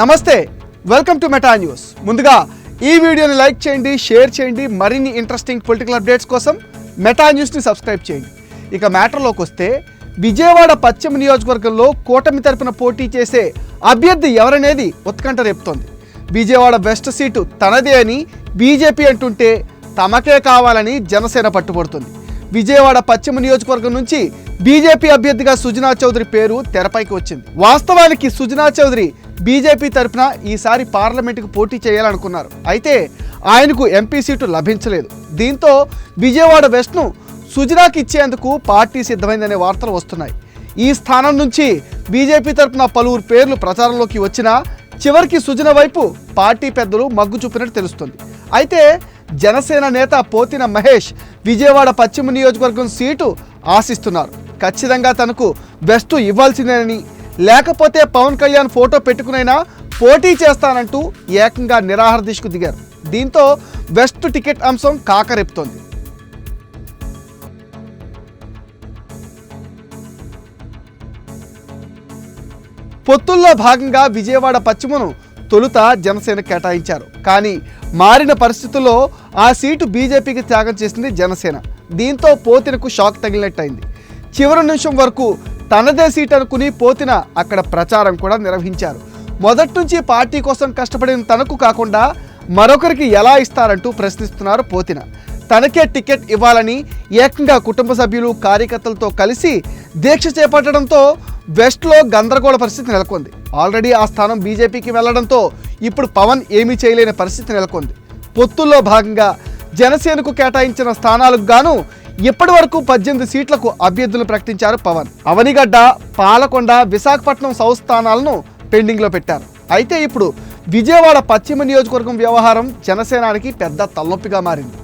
నమస్తే welcome to meta news ముందుగా ఈ వీడియోని లైక్ చేయండి షేర్ చేయండి మరిన్ని ఇంట్రెస్టింగ్ పొలిటికల్ అప్డేట్స్ కోసం మెటా న్యూస్ని సబ్స్క్రైబ్ చేయండి. ఇక మ్యాటర్లోకి వస్తే విజయవాడ పశ్చిమ నియోజకవర్గంలో కూటమి తరపున పోటీ చేసే అభ్యర్థి ఎవరనేది ఉత్కంఠ రేపుతోంది. విజయవాడ వెస్ట్ సీటు తనదే అని బీజేపీ అంటుంటే తమకే కావాలని జనసేన పట్టుబడుతుంది. విజయవాడ పశ్చిమ నియోజకవర్గం నుంచి బీజేపీ అభ్యర్థిగా సుజనా చౌదరి పేరు తెరపైకి వచ్చింది. వాస్తవానికి సుజనా చౌదరి బీజేపీ తరపున ఈసారి పార్లమెంటుకు పోటీ చేయాలనుకున్నారు. అయితే ఆయనకు ఎంపీ సీటు లభించలేదు. దీంతో విజయవాడ వెస్ట్ను సుజనాకి ఇచ్చేందుకు పార్టీ సిద్ధమైందనే వార్తలు వస్తున్నాయి. ఈ స్థానం నుంచి బీజేపీ తరపున పలువురు పేర్లు ప్రచారంలోకి వచ్చినా చివరికి సుజన వైపు పార్టీ పెద్దలు మగ్గు చూపినట్టు తెలుస్తుంది. అయితే జనసేన నేత పోతిన మహేష్ విజయవాడ పశ్చిమ నియోజకవర్గం సీటు ఆశిస్తున్నారు. ఖచ్చితంగా తనకు బెస్ట్ ఇవ్వాల్సిందేనని. లేకపోతే పవన్ కళ్యాణ్ ఫోటో పెట్టుకునైనా పోటీ చేస్తానంటూ ఏకంగా నిరాహార దిశకు దిగారు. దీంతో బెస్ట్ టికెట్ అంశం కాకరెపుతోంది. పొత్తుల్లో భాగంగా విజయవాడ పశ్చిమను తొలుత జనసేన కేటాయించారు. కానీ మారిన పరిస్థితుల్లో ఆ సీటు బీజేపీకి త్యాగం చేసింది జనసేన. దీంతో పోతినకు షాక్ తగిలినట్టయింది. చివరి నిమిషం వరకు తనదే సీట్ అనుకుని పోతిన అక్కడ ప్రచారం కూడా నిర్వహించారు. మొదటి నుంచి పార్టీ కోసం కష్టపడిన తనకు కాకుండా మరొకరికి ఎలా ఇస్తారంటూ ప్రశ్నిస్తున్నారు పోతిన. తనకే టికెట్ ఇవ్వాలని ఏకంగా కుటుంబ సభ్యులు కార్యకర్తలతో కలిసి దీక్ష చేపట్టడంతో వెస్ట్లో గందరగోళ పరిస్థితి నెలకొంది. ఆల్రెడీ ఆ స్థానం బీజేపీకి వెళ్ళడంతో ఇప్పుడు పవన్ ఏమీ చేయలేని పరిస్థితి నెలకొంది. పొత్తుల్లో భాగంగా జనసేనకు కేటాయించిన స్థానాలకు గాను ఇప్పటి వరకు పద్దెనిమిది సీట్లకు అభ్యర్థులు ప్రకటించారు పవన్. అవనిగడ్డ పాలకొండ విశాఖపట్నం సౌత్ స్థానాలను పెండింగ్లో పెట్టారు. అయితే ఇప్పుడు విజయవాడ పశ్చిమ నియోజకవర్గం వ్యవహారం జనసేనానికి పెద్ద తలనొప్పిగా మారింది.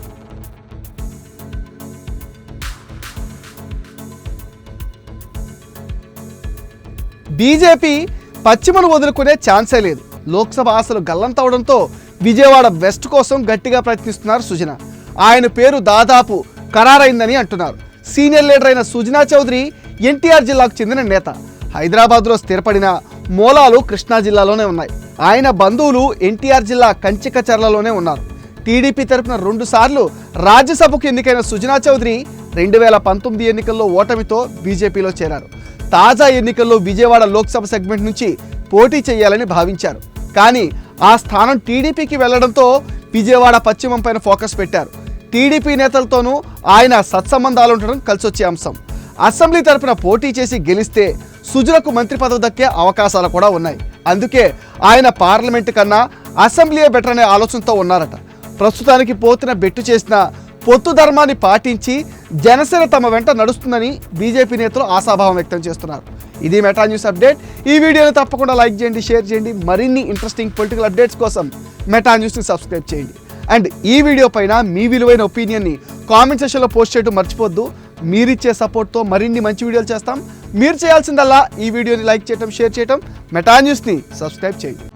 బీజేపీ పశ్చిమను వదులుకునే ఛాన్సే లేదు. లోక్సభ ఆశలు గల్లంతవడంతో విజయవాడ వెస్ట్ కోసం గట్టిగా ప్రయత్నిస్తున్నారు సుజన. ఆయన పేరు దాదాపు ఖరారైందని అంటున్నారు. సీనియర్ లీడర్ అయిన సుజనా చౌదరి ఎన్టీఆర్ జిల్లాకు చెందిన నేత. హైదరాబాద్లో స్థిరపడిన మూలాలు కృష్ణా జిల్లాలోనే ఉన్నాయి. ఆయన బంధువులు ఎన్టీఆర్ జిల్లా కంచికచర్లలోనే ఉన్నారు. టీడీపీ తరఫున రెండు సార్లు రాజ్యసభకు ఎన్నికైన సుజనా చౌదరి రెండు వేల పంతొమ్మిది ఎన్నికల్లో ఓటమితో బీజేపీలో చేరారు. తాజా ఎన్నికల్లో విజయవాడ లోక్సభ సెగ్మెంట్ నుంచి పోటీ చేయాలని భావించారు. కానీ ఆ స్థానం టీడీపీకి వెళ్ళడంతో విజయవాడ పశ్చిమం పైన ఫోకస్ పెట్టారు. టీడీపీ నేతలతోనూ ఆయన సత్సంబంధాలు ఉండడం కలిసొచ్చే అంశం. అసెంబ్లీ తరపున పోటీ చేసి గెలిస్తే సుజలకు మంత్రి పదవి దక్కే అవకాశాలు కూడా ఉన్నాయి. అందుకే ఆయన పార్లమెంటు కన్నా అసెంబ్లీయే బెటర్ అనే ఆలోచనతో ఉన్నారట. ప్రస్తుతానికి పోతున్న బెట్టు చేసిన పొత్తు ధర్మాన్ని పాటించి జనసేన తమ వెంట నడుస్తుందని బీజేపీ నేతలు ఆశాభావం వ్యక్తం చేస్తున్నారు. ఇది మెటా న్యూస్ అప్డేట్. ఈ వీడియోని తప్పకుండా లైక్ చేయండి షేర్ చేయండి. మరిన్ని ఇంట్రెస్టింగ్ పొలిటికల్ అప్డేట్స్ కోసం మెటా న్యూస్ని సబ్స్క్రైబ్ చేయండి. అండ్ ఈ వీడియో పైన మీ విలువైన ఒపీనియన్ని కామెంట్ సెషన్లో పోస్ట్ చేయడం మర్చిపోద్దు మీరిచ్చే సపోర్ట్తో మరిన్ని మంచి వీడియోలు చేస్తాం. మీరు చేయాల్సిందల్లా ఈ వీడియోని లైక్ చేయటం షేర్ చేయటం. మెటా న్యూస్ని సబ్స్క్రైబ్ చేయండి